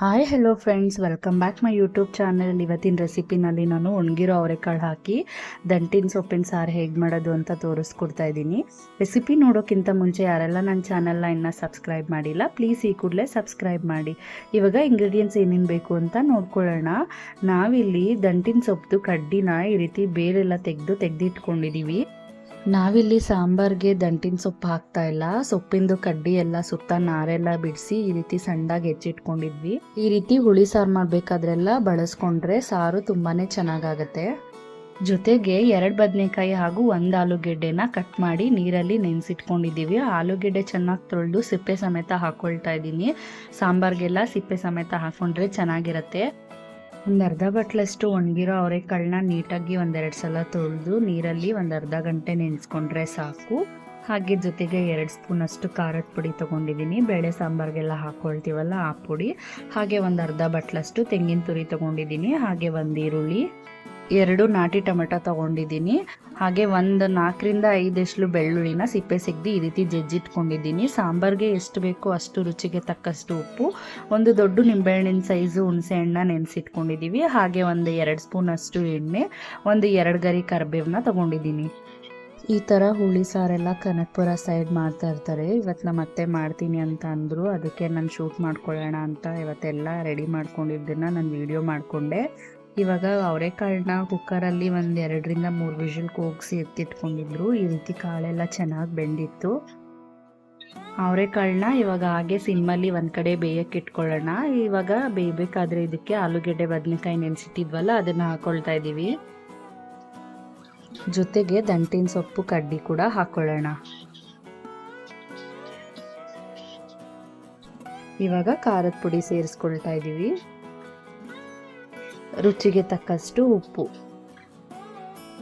Hi hello friends welcome back my YouTube channel ಇವತ್ತಿನ ರೆಸಿಪಿನಲ್ಲಿ ನಾನು ಒಣಗಿರೋ ಅವರೆಕಾಳು ಹಾಕಿ ದಂಟಿನ ಸೊಪ್ಪಿನ ಸಾರು ಹೇಗೆ ಮಾಡೋದು ಅಂತ ತೋರಿಸ್ಕೊಡ್ತಾ ಇದ್ದೀನಿ. ರೆಸಿಪಿ ನೋಡೋಕ್ಕಿಂತ ಮುಂಚೆ ಯಾರೆಲ್ಲ ನನ್ನ ಚಾನಲ್ನ ಇನ್ನೂ ಸಬ್ಸ್ಕ್ರೈಬ್ ಮಾಡಿಲ್ಲ ಪ್ಲೀಸ್ ಈ ಕೂಡಲೇ ಸಬ್ಸ್ಕ್ರೈಬ್ ಮಾಡಿ. ಇವಾಗ ಇಂಗ್ರೀಡಿಯೆಂಟ್ಸ್ ಏನೇನು ಬೇಕು ಅಂತ ನೋಡ್ಕೊಳ್ಳೋಣ. ನಾವಿಲ್ಲಿ ದಂಟಿನ ಸೊಪ್ಪು ಕಡ್ಡಿನ ಈ ರೀತಿ ಬೇರೆಲ್ಲ ತೆಗೆದು ತೆಗೆದಿಟ್ಕೊಂಡಿದ್ದೀವಿ ನಾವಿಲ್ಲಿ ಸಾಂಬಾರ್ಗೆ ದಂಟಿನ ಸೊಪ್ಪು ಹಾಕ್ತಾ ಇಲ್ಲ. ಸೊಪ್ಪಿಂದು ಕಡ್ಡಿ ಎಲ್ಲ ಸುತ್ತ ನಾರೆಲ್ಲ ಬಿಡಿಸಿ ಈ ರೀತಿ ಸಣ್ಣದಾಗಿ ಹೆಚ್ಚಿಟ್ಕೊಂಡಿದ್ವಿ. ಈ ರೀತಿ ಹುಳಿ ಸಾರು ಮಾಡಬೇಕಾದ್ರೆಲ್ಲ ಬಳಸ್ಕೊಂಡ್ರೆ ಸಾರು ತುಂಬಾನೇ ಚೆನ್ನಾಗಾಗತ್ತೆ. ಜೊತೆಗೆ ಎರಡು ಬದನೆಕಾಯಿ ಹಾಗೂ ಒಂದು ಆಲೂಗೆಡ್ಡೆನ ಕಟ್ ಮಾಡಿ ನೀರಲ್ಲಿ ನೆನೆಸಿಟ್ಕೊಂಡಿದ್ದೀವಿ. ಆಲೂಗೆಡ್ಡೆ ಚೆನ್ನಾಗಿ ತೊಳೆದು ಸಿಪ್ಪೆ ಸಮೇತ ಹಾಕೊಳ್ತಾ ಇದ್ದೀನಿ. ಸಾಂಬಾರ್ಗೆಲ್ಲ ಸಿಪ್ಪೆ ಸಮೇತ ಹಾಕೊಂಡ್ರೆ ಚೆನ್ನಾಗಿರತ್ತೆ. ಒಂದು ಅರ್ಧ ಬಟ್ಲಷ್ಟು ಒಣಗಿರೋ ಅವರೆಕಾಳನ್ನ ನೀಟಾಗಿ ಒಂದೆರಡು ಸಲ ತೊಳೆದು ನೀರಲ್ಲಿ ಒಂದು ಅರ್ಧ ಗಂಟೆ ನೆನೆಸ್ಕೊಂಡ್ರೆ ಸಾಕು. ಹಾಗೆ ಜೊತೆಗೆ ಎರಡು ಸ್ಪೂನಷ್ಟು ಖಾರದ ಪುಡಿ ತೊಗೊಂಡಿದ್ದೀನಿ. ಬೇಳೆ ಸಾಂಬಾರಿಗೆಲ್ಲ ಹಾಕ್ಕೊಳ್ತೀವಲ್ಲ ಆ ಪುಡಿ. ಹಾಗೆ ಒಂದು ಅರ್ಧ ಬಟ್ಲಷ್ಟು ತೆಂಗಿನ ತುರಿ ತೊಗೊಂಡಿದ್ದೀನಿ. ಹಾಗೆ ಒಂದು ಈರುಳ್ಳಿ. ಎರಡು ನಾಟಿ ಟೊಮೆಟೊ ತೊಗೊಂಡಿದ್ದೀನಿ. ಹಾಗೆ ಒಂದು ನಾಲ್ಕರಿಂದ ಐದಷ್ಟು ಬೆಳ್ಳುಳ್ಳಿನ ಸಿಪ್ಪೆ ಸಿಗ್ದು ಈ ರೀತಿ ಜಜ್ಜಿಟ್ಕೊಂಡಿದ್ದೀನಿ. ಸಾಂಬಾರ್ಗೆ ಎಷ್ಟು ಬೇಕೋ ಅಷ್ಟು ರುಚಿಗೆ ತಕ್ಕಷ್ಟು ಉಪ್ಪು, ಒಂದು ದೊಡ್ಡ ನಿಂಬೆಹಣ್ಣಿನ ಸೈಜು ಹುಣಸೆ ಹಣ್ಣ ನೆನೆಸಿಟ್ಕೊಂಡಿದ್ದೀವಿ ಹಾಗೆ ಒಂದು ಎರಡು ಸ್ಪೂನ್ ಅಷ್ಟು ಎಣ್ಣೆ, ಒಂದು ಎರಡು ಗರಿ ಕರಿಬೇವನ್ನ ತೊಗೊಂಡಿದ್ದೀನಿ. ಈ ಥರ ಹುಳಿ ಸಾರೆಲ್ಲ ಕನಕಪುರ ಸೈಡ್ ಮಾಡ್ತಾ ಇರ್ತಾರೆ. ಇವತ್ತು ನಮ್ಮ ಅತ್ತೆ ಮಾಡ್ತೀನಿ ಅಂತ ಅಂದರು. ಅದಕ್ಕೆ ನಾನು ಶೂಟ್ ಮಾಡ್ಕೊಳ್ಳೋಣ ಅಂತ ಇವತ್ತೆಲ್ಲ ರೆಡಿ ಮಾಡ್ಕೊಂಡಿದ್ದನ್ನು ನಾನು ವಿಡಿಯೋ ಮಾಡಿಕೊಂಡೆ. ಇವಾಗ ಅವರೆಕಾಳನ್ನ ಕುಕ್ಕರಲ್ಲಿ ಒಂದು ಎರಡರಿಂದ ಮೂರು ವಿಷಲ್ ಕೂಗಿಸಿ ಎತ್ತಿಟ್ಕೊಂಡಿದ್ರು. ಈ ರೀತಿ ಕಾಳೆಲ್ಲ ಚೆನ್ನಾಗಿ ಬೆಂದಿತ್ತು. ಅವರೆಕಾಳನ್ನ ಇವಾಗ ಹಾಗೆ ಸಿಮ್ಮಲ್ಲಿ ಒಂದು ಕಡೆ ಬೇಯಕ್ಕೆ ಇಟ್ಕೊಳ್ಳೋಣ. ಇವಾಗ ಬೇಯಬೇಕಾದ್ರೆ ಇದಕ್ಕೆ ಆಲೂಗೆಡ್ಡೆ, ಬದನೆಕಾಯಿ ನೆನೆಸಿಟ್ಟಿದ್ವಲ್ಲ, ಅದನ್ನು ಹಾಕೊಳ್ತಾ ಇದ್ದೀವಿ ಜೊತೆಗೆ ದಂಟಿನ ಸೊಪ್ಪು, ಕಡ್ಡಿ ಕೂಡ ಹಾಕ್ಕೊಳ್ಳೋಣ ಇವಾಗ ಖಾರದ ಪುಡಿ ಸೇರಿಸ್ಕೊಳ್ತಾ ಇದ್ದೀವಿ ರುಚಿಗೆ ತಕ್ಕಷ್ಟು ಉಪ್ಪು.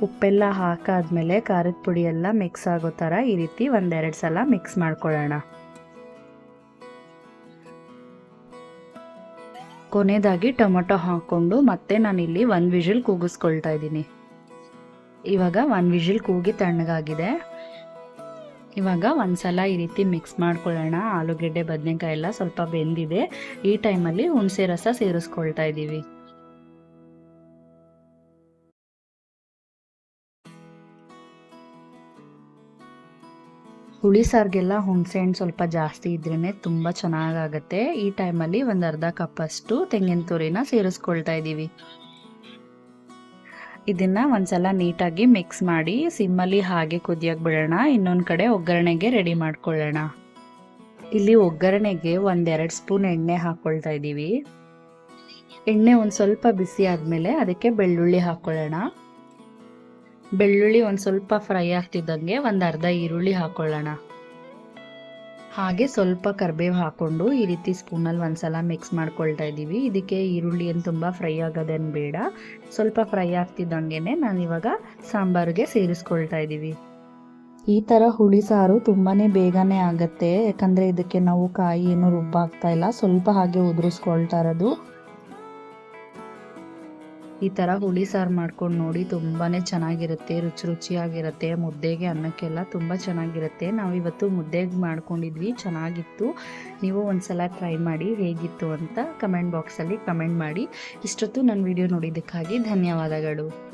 ಉಪ್ಪೆಲ್ಲ ಹಾಕಾದ್ಮೇಲೆ ಖಾರದ ಪುಡಿ ಎಲ್ಲ ಮಿಕ್ಸ್ ಆಗೋ ಥರ ಈ ರೀತಿ ಒಂದೆರಡು ಸಲ ಮಿಕ್ಸ್ ಮಾಡ್ಕೊಳ್ಳೋಣ. ಕೊನೆಯದಾಗಿ ಟೊಮೊಟೊ ಹಾಕ್ಕೊಂಡು ಮತ್ತೆ ನಾನಿಲ್ಲಿ ಒಂದು ವಿಷಲ್ ಕೂಗಿಸ್ಕೊಳ್ತಾ ಇದ್ದೀನಿ. ಇವಾಗ ಒಂದು ವಿಷಲ್ ಕೂಗಿ ತಣ್ಣಗಾಗಿದೆ. ಇವಾಗ ಒಂದ್ಸಲ ಈ ರೀತಿ ಮಿಕ್ಸ್ ಮಾಡ್ಕೊಳ್ಳೋಣ. ಆಲೂಗೆಡ್ಡೆ, ಬದನೆಕಾಯಿ ಎಲ್ಲ ಸ್ವಲ್ಪ ಬೆಂದಿದೆ. ಈ ಟೈಮಲ್ಲಿ ಹುಣಸೆ ರಸ ಸೇರಿಸ್ಕೊಳ್ತಾ ಇದ್ದೀವಿ. ಹುಳಿ ಸಾರಿಗೆಲ್ಲ ಹುಣಸೆ ಹಣ್ಣು ಸ್ವಲ್ಪ ಜಾಸ್ತಿ ಇದ್ರೇ ತುಂಬ ಚೆನ್ನಾಗಾಗತ್ತೆ. ಈ ಟೈಮಲ್ಲಿ ಒಂದು ಅರ್ಧ ಕಪ್ಪಷ್ಟು ತೆಂಗಿನ ತುರಿನ ಸೇರಿಸ್ಕೊಳ್ತಾ ಇದ್ದೀವಿ ಇದನ್ನು ಒಂದ್ಸಲ ನೀಟಾಗಿ ಮಿಕ್ಸ್ ಮಾಡಿ ಸಿಮ್ಮಲ್ಲಿ ಹಾಗೆ ಕುದಿಯಕ್ಕೆ ಬಿಡೋಣ. ಇನ್ನೊಂದು ಕಡೆ ಒಗ್ಗರಣೆಗೆ ರೆಡಿ ಮಾಡ್ಕೊಳ್ಳೋಣ. ಇಲ್ಲಿ ಒಗ್ಗರಣೆಗೆ ಒಂದೆರಡು ಸ್ಪೂನ್ ಎಣ್ಣೆ ಹಾಕ್ಕೊಳ್ತಾ ಇದ್ದೀವಿ ಎಣ್ಣೆ ಒಂದು ಸ್ವಲ್ಪ ಬಿಸಿ ಆದಮೇಲೆ ಅದಕ್ಕೆ ಬೆಳ್ಳುಳ್ಳಿ ಹಾಕ್ಕೊಳ್ಳೋಣ ಬೆಳ್ಳುಳ್ಳಿ ಒಂದು ಸ್ವಲ್ಪ ಫ್ರೈ ಆಗ್ತಿದ್ದಂಗೆ ಒಂದು ಅರ್ಧ ಈರುಳ್ಳಿ ಹಾಕೊಳ್ಳೋಣ. ಹಾಗೆ ಸ್ವಲ್ಪ ಕರಿಬೇವು ಹಾಕ್ಕೊಂಡು ಈ ರೀತಿ ಸ್ಪೂನಲ್ಲಿ ಒಂದ್ಸಲ ಮಿಕ್ಸ್ ಮಾಡ್ಕೊಳ್ತಾ ಇದ್ದೀವಿ. ಇದಕ್ಕೆ ಈರುಳ್ಳಿ ಏನು ತುಂಬ ಫ್ರೈ ಆಗೋದೇನು ಬೇಡ. ಸ್ವಲ್ಪ ಫ್ರೈ ಆಗ್ತಿದ್ದಂಗೆ ಇವಾಗ ಸಾಂಬಾರಿಗೆ ಸೇರಿಸ್ಕೊಳ್ತಾ ಇದ್ದೀವಿ. ಈ ಥರ ಹುಳಿ ಸಾರು ತುಂಬಾ ಬೇಗನೆ ಆಗುತ್ತೆ. ಯಾಕಂದರೆ ಇದಕ್ಕೆ ನಾವು ಕಾಯಿ ಏನು ರುಬ್ಬಾಗ್ತಾ ಇಲ್ಲ. ಸ್ವಲ್ಪ ಹಾಗೆ ಉದುರಿಸ್ಕೊಳ್ತಾ ಇರೋದು. ಈ ಥರ ಹುಳಿ ಸಾರು ಮಾಡ್ಕೊಂಡು ನೋಡಿ ತುಂಬಾ ಚೆನ್ನಾಗಿರುತ್ತೆ, ರುಚಿ ರುಚಿಯಾಗಿರುತ್ತೆ. ಮುದ್ದೆಗೆ ಅನ್ನಕ್ಕೆಲ್ಲ ತುಂಬ ಚೆನ್ನಾಗಿರುತ್ತೆ. ನಾವು ಇವತ್ತು ಮುದ್ದೆಗೆ ಮಾಡ್ಕೊಂಡಿದ್ವಿ, ಚೆನ್ನಾಗಿತ್ತು. ನೀವು ಒಂದ್ಸಲ ಟ್ರೈ ಮಾಡಿ ಹೇಗಿತ್ತು ಅಂತ ಕಮೆಂಟ್ ಬಾಕ್ಸಲ್ಲಿ ಕಮೆಂಟ್ ಮಾಡಿ. ಇಷ್ಟೊತ್ತು ನನ್ನ ವಿಡಿಯೋ ನೋಡಿದ್ದಕ್ಕಾಗಿ ಧನ್ಯವಾದಗಳು.